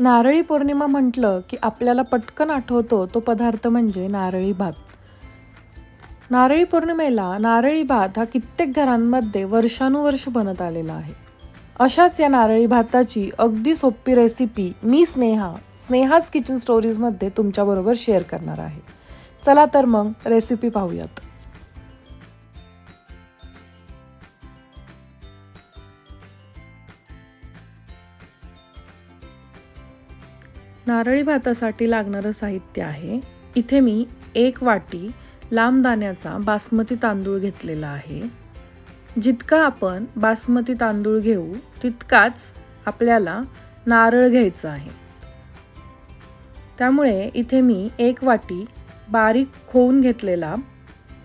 नारळी पौर्णिमा म्हटलं की आपल्याला पटकन आठवतो तो पदार्थ म्हणजे नारळी भात. नारळी पौर्णिमेला नारळी भात हा कित्येक घरांमध्ये वर्षानुवर्ष बनत आलेला आहे. अशाच या नारळी भाताची अगदी सोपी रेसिपी मी स्नेहा स्नेहाच किचन स्टोरीजमध्ये तुमच्याबरोबर शेअर करणार आहे. चला तर मग रेसिपी पाहूयात. नारळी भातासाठी लागणारं साहित्य आहे. इथे मी एक वाटी लांब दाण्याचा बासमती तांदूळ घेतलेला आहे. जितका आपण बासमती तांदूळ घेऊ तितकाच आपल्याला नारळ घ्यायचं आहे. त्यामुळे इथे मी एक वाटी बारीक खोवून घेतलेला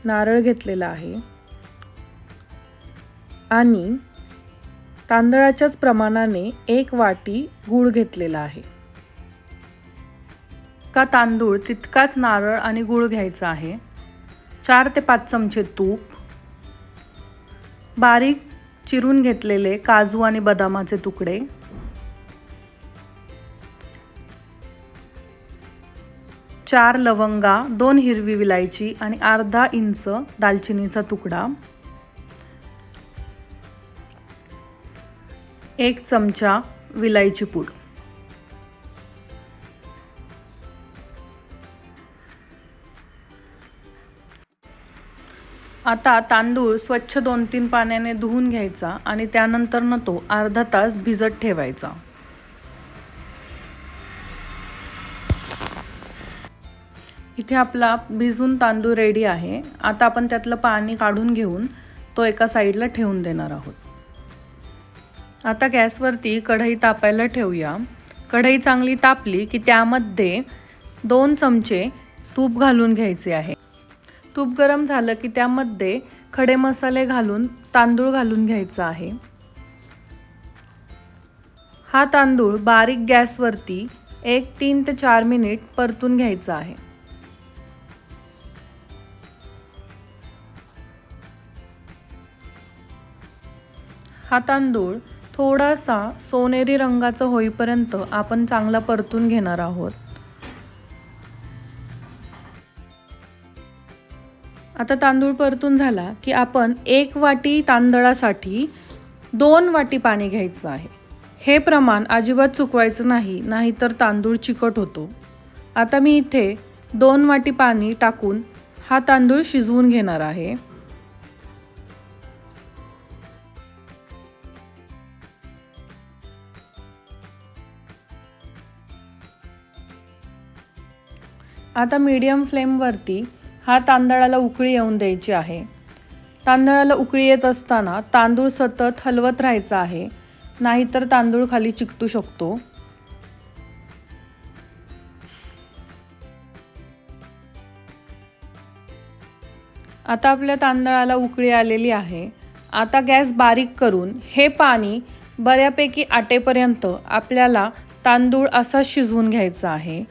नारळ घेतलेला आहे. आणि तांदळाच्याच प्रमाणाने एक वाटी गूळ घेतलेला आहे. जितका तांदूळ तितकाच नारळ आणि गूळ घ्यायचा आहे. चार ते पाच चमचे तूप. बारीक चिरून घेतलेले काजू आणि बदामाचे तुकडे. चार लवंगा दोन हिरवी विलायची आणि अर्धा इंच दालचिनीचा तुकडा. एक चमचा विलायची पूड. आता तांदूळ स्वच्छ दोन तीन पाण्याने धुवून घ्यायचा आणि त्यानंतर न तो अर्धा तास भिजत ठेवायचा. इथे आपला भिजून तांदूळ रेडी आहे. आता आपण त्यातलं पाणी काढून घेऊन तो एका साईडला ठेवून देणार आहोत. आता गॅसवरती कढई तापायला ठेवूया. कढई चांगली तापली की त्यामध्ये दोन चमचे तूप घालून घ्यायचे आहे. तूप गरम झालं की त्यामध्ये खडे मसाले घालून तांदूळ घालून घ्यायचा आहे. हा तांदूळ बारीक गॅसवरती एक तीन ते चार मिनिट परतून घ्यायचा आहे. हा तांदूळ थोडासा सोनेरी रंगाचा होईपर्यंत आपण चांगला परतून घेणार आहोत. आता तांदूळ परतून झाला की आपण एक वाटी तांदळासाठी दोन वाटी पाणी घ्यायचं आहे. हे प्रमाण अजिबात चुकवायचं नाही नाहीतर तांदूळ चिकट होतो. आता मी इथे दोन वाटी पाणी टाकून हा तांदूळ शिजवून घेणार आहे. आता मीडियम फ्लेमवरती हा तांदळाला उकळी येऊन द्यायची आहे. तांदळाला उकळी येत असताना तांदूळ सतत हलवत राहायचा आहे. नाहीतर तांदूळ खाली चिकटू शकतो. आता आपल्या तांदळाला उकळी आलेली आहे. आता गॅस बारीक करून हे पाणी बऱ्यापैकी आटेपर्यंत आपल्याला तांदूळ असा शिजवून घ्यायचा आहे.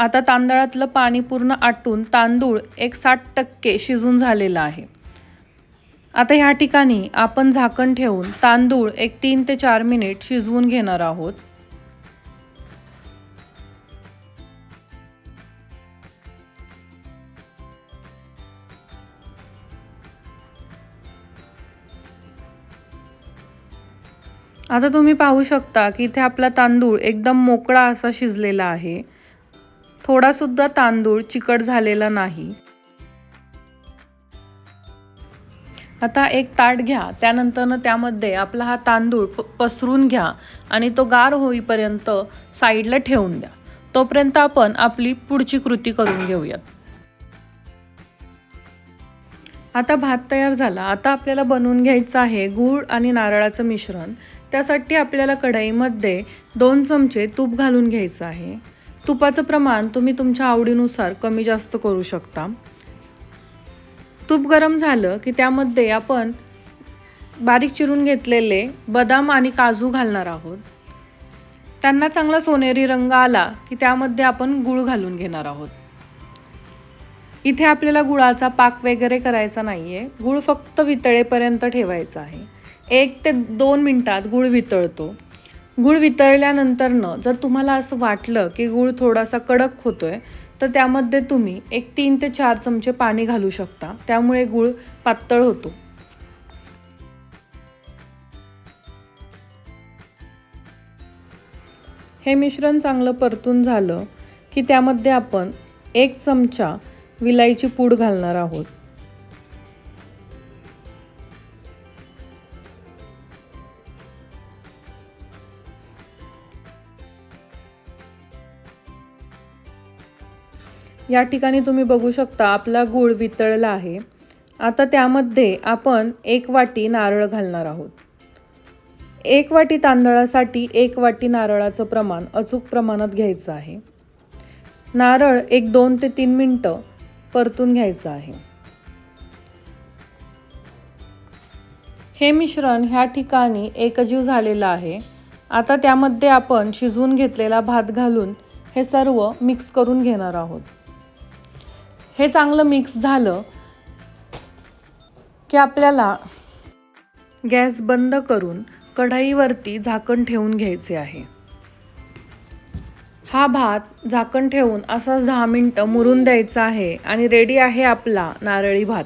आता तांदळातलं पाणी पूर्ण आटून तांदूळ एक साठ टक्के शिजून झालेला आहे. आता ह्या ठिकाणी आपण झाकण ठेवून तांदूळ एक तीन ते चार मिनिट शिजवून घेणार आहोत. आता तुम्ही पाहू शकता की इथे आपला तांदूळ एकदम मोकळा असा शिजलेला आहे. थोडासुद्धा तांदूळ चिकट झालेला नाही. आता एक ताट घ्या त्यानंतरनं त्यामध्ये आपला हा तांदूळ प पसरून घ्या आणि तो गार होईपर्यंत साईडला ठेवून द्या. तोपर्यंत आपण आपली पुढची कृती करून घेऊयात. आता भात तयार झाला. आता आपल्याला बनवून घ्यायचं आहे गूळ आणि नारळाचं मिश्रण. त्यासाठी आपल्याला कढईमध्ये दोन चमचे तूप घालून घ्यायचं आहे. तुपाचं प्रमाण तुम्ही तुमच्या आवडीनुसार कमी जास्त करू शकता. तूप गरम झालं की त्यामध्ये आपण बारीक चिरून घेतलेले बदाम आणि काजू घालणार आहोत. त्यांना चांगला सोनेरी रंग आला की त्यामध्ये आपण गूळ घालून घेणार आहोत. इथे आपल्याला गुळाचा पाक वगैरे करायचा नाही आहे गुळ फक्त वितळेपर्यंत ठेवायचा आहे. एक ते दोन मिनटात गुळ वितळतो. गूळ वितळल्यानंतरनं जर तुम्हाला असं वाटलं की गूळ थोडासा कडक होतो आहे तर त्यामध्ये तुम्ही एक तीन ते चार चमचे पाणी घालू शकता. त्यामुळे गूळ पातळ होतो. हे मिश्रण चांगलं परतून झालं की त्यामध्ये आपण एक चमचा विलायची पूड घालणार आहोत. या ठिकाणी तुम्ही बघू शकता आपला गूळ वितळला आहे. आता त्यामध्ये आपण एक वाटी नारळ घालणार आहोत. एक वाटी तांदळासाठी एक वाटी नारळाचं प्रमाण अचूक प्रमाणात घ्यायचं आहे. नारळ एक दोन ते तीन मिनटं परतून घ्यायचं आहे. हे मिश्रण ह्या ठिकाणी एकजीव झालेलं आहे. आता त्यामध्ये आपण शिजवून घेतलेला भात घालून हे सर्व मिक्स करून घेणार आहोत. हे चांगलं मिक्स झालं की आपल्याला गॅस बंद करून कढईवरती झाकण ठेवून घ्यायचे आहे. हा भात झाकण ठेवून असाच दहा मिनटं मुरून द्यायचा आहे आणि रेडी आहे आपला नारळी भात.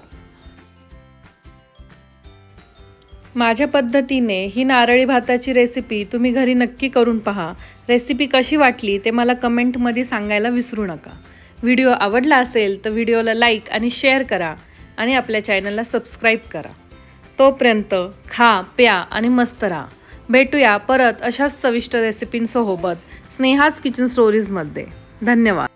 माझ्या पद्धतीने ही नारळी भाताची रेसिपी तुम्ही घरी नक्की करून पहा. रेसिपी कशी वाटली ते मला कमेंटमध्ये सांगायला विसरू नका. व्हिडिओ आवडला असेल तर व्हिडिओला लाईक आणि शेअर करा आणि आपल्या चॅनलला सबस्क्राईब करा. तोपर्यंत खा प्या आणि मस्त राहा. भेटूया परत अशाच चविष्ट रेसिपींसोबत स्नेहाज किचन स्टोरीजमध्ये धन्यवाद.